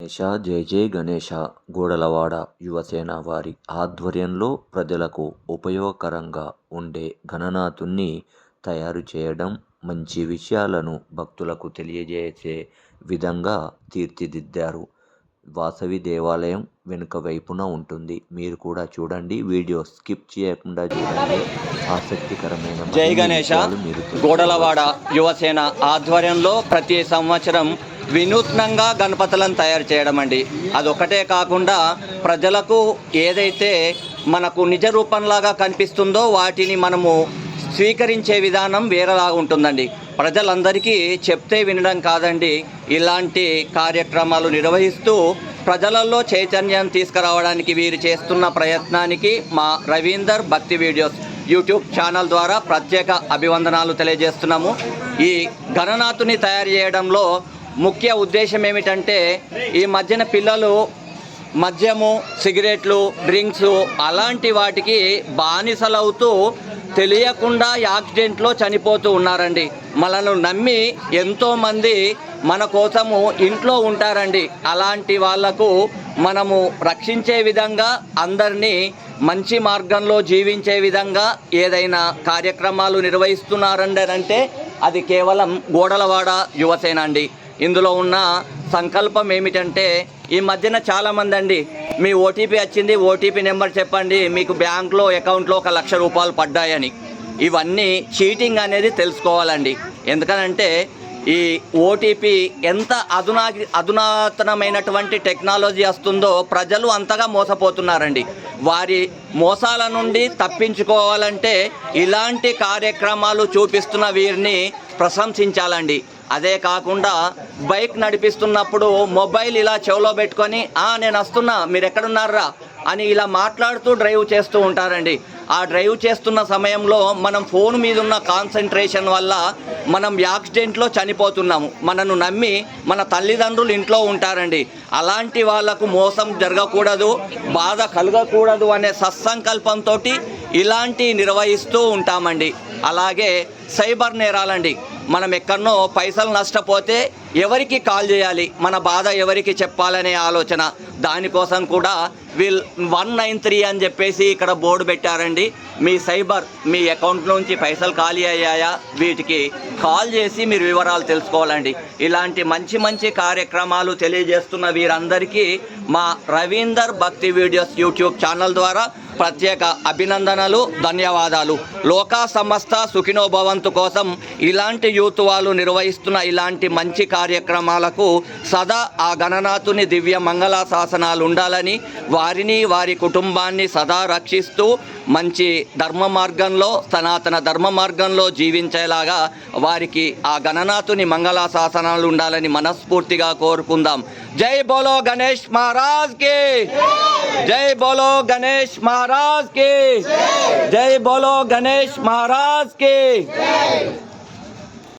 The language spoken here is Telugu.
గణేశ జై జై గణేశ గూడలవాడ యువసేన వారి ఆధ్వర్యంలో ప్రజలకు ఉపయోగకరంగా ఉండే గణనాథుణ్ణి తయారు చేయడం మంచి విషయాలను భక్తులకు తెలియజేసే విధంగా తీర్చిదిద్దారు. వాసవి దేవాలయం వెనుక వైపున ఉంటుంది. మీరు కూడా చూడండి. వీడియో స్కిప్ చేయకుండా చూడండి. ఆసక్తికరమైన జై మరిన్ని గణేశ విషయాలు మీరు తెలుసుకుంటారు. గోడలవాడ యువసేన ఆధ్వర్యంలో ప్రతి సంవత్సరం వినూత్నంగా గణపతులను తయారు చేయడం అండి. అదొకటే కాకుండా ప్రజలకు ఏదైతే మనకు నిజ రూపంలాగా కనిపిస్తుందో వాటిని మనము స్వీకరించే విధానం వేరేలాగా ఉంటుందండి. ప్రజలందరికీ చెప్తే వినడం కాదండి. ఇలాంటి కార్యక్రమాలు నిర్వహిస్తూ ప్రజలలో చైతన్యం తీసుకురావడానికి వీరు చేస్తున్న ప్రయత్నానికి మా రవీందర్ భక్తి వీడియోస్ యూట్యూబ్ ఛానల్ ద్వారా ప్రత్యేక అభివందనాలు తెలియజేస్తున్నాము. ఈ గణనాథుని తయారు చేయడంలో ముఖ్య ఉద్దేశం ఏమిటంటే ఈ మధ్యన పిల్లలు మద్యము సిగరెట్లు డ్రింక్స్ అలాంటి వాటికి బానిసలవుతూ తెలియకుండా యాక్సిడెంట్లో చనిపోతూ ఉన్నారండి. మనను నమ్మి ఎంతోమంది మన కోసము ఇంట్లో ఉంటారండి. అలాంటి వాళ్ళకు మనము రక్షించే విధంగా అందరినీ మంచి మార్గంలో జీవించే విధంగా ఏదైనా కార్యక్రమాలు నిర్వహిస్తున్నారండి అంటే అది కేవలం గోడలవాడ యువసేన అండి. ఇందులో ఉన్న సంకల్పం ఏమిటంటే ఈ మధ్యన చాలామంది అండి మీ ఓటీపీ వచ్చింది ఓటీపీ నెంబర్ చెప్పండి మీకు బ్యాంక్లో అకౌంట్లో ఒక లక్ష రూపాయలు పడ్డాయని. ఇవన్నీ చీటింగ్ అనేది తెలుసుకోవాలండి. ఎందుకనంటే ఈ ఓటీపీ ఎంత అధునా అధునాతనమైనటువంటి టెక్నాలజీ వస్తుందో ప్రజలు అంతగా మోసపోతున్నారండి. వారి మోసాల నుండి తప్పించుకోవాలంటే ఇలాంటి కార్యక్రమాలు చూపిస్తున్న వీరిని ప్రశంసించాలండి. అదే కాకుండా బైక్ నడిపిస్తున్నప్పుడు మొబైల్ ఇలా చెవులో పెట్టుకొని "ఆ, నేను వస్తున్నా మీరు ఎక్కడున్నారా? అని ఇలా మాట్లాడుతూ డ్రైవ్ చేస్తూ ఉంటారండి. ఆ డ్రైవ్ చేస్తున్న సమయంలో మనం ఫోన్ మీద ఉన్న కాన్సన్ట్రేషన్ వల్ల మనం యాక్సిడెంట్లో చనిపోతున్నాము. మనను నమ్మి మన తల్లిదండ్రులు ఇంట్లో ఉంటారండి. అలాంటి వాళ్ళకు మోసం జరగకూడదు బాధ కలగకూడదు అనే సత్సంకల్పంతో ఇలాంటి నిర్వహిస్తూ ఉంటామండి. అలాగే సైబర్ నేరాలండి. మనం ఎక్కడనో పైసలు నష్టపోతే ఎవరికి కాల్ చేయాలి? మన బాధ ఎవరికి చెప్పాలనే ఆలోచన. దానికోసం కూడా వీల్ వన్ నైన్ త్రీ అని చెప్పేసి ఇక్కడ బోర్డు పెట్టారండి. మీ సైబర్ మీ అకౌంట్ నుంచి పైసలు ఖాళీ అయ్యాయా? వీటికి కాల్ చేసి మీరు వివరాలు తెలుసుకోవాలండి. ఇలాంటి మంచి మంచి కార్యక్రమాలు తెలియజేస్తున్న వీరందరికీ మా రవీందర్ భక్తి వీడియోస్ యూట్యూబ్ ఛానల్ ద్వారా ప్రత్యేక అభినందనలు ధన్యవాదాలు. లోకా సమస్త సుఖినోభవంతు కోసం ఇలాంటి యూత్ వాళ్ళు నిర్వహిస్తున్న ఇలాంటి మంచి కార్యక్రమాలకు సదా ఆ గణనాథుని దివ్య మంగళ శాసనాలు ఉండాలని వారిని వారి కుటుంబాన్ని సదా రక్షిస్తూ మంచి ధర్మ మార్గంలో సనాతన ధర్మ మార్గంలో జీవించేలాగా వారికి ఆ గణనాథుని మంగళ శాసనాలు ఉండాలని మనస్ఫూర్తిగా కోరుకుందాం. జై బోలో గణేష్ మహారాజ్కి! జై బోలో గణేష్ మహారాజ్కి! జై బోలో గణేష్ మహారాజ్కి!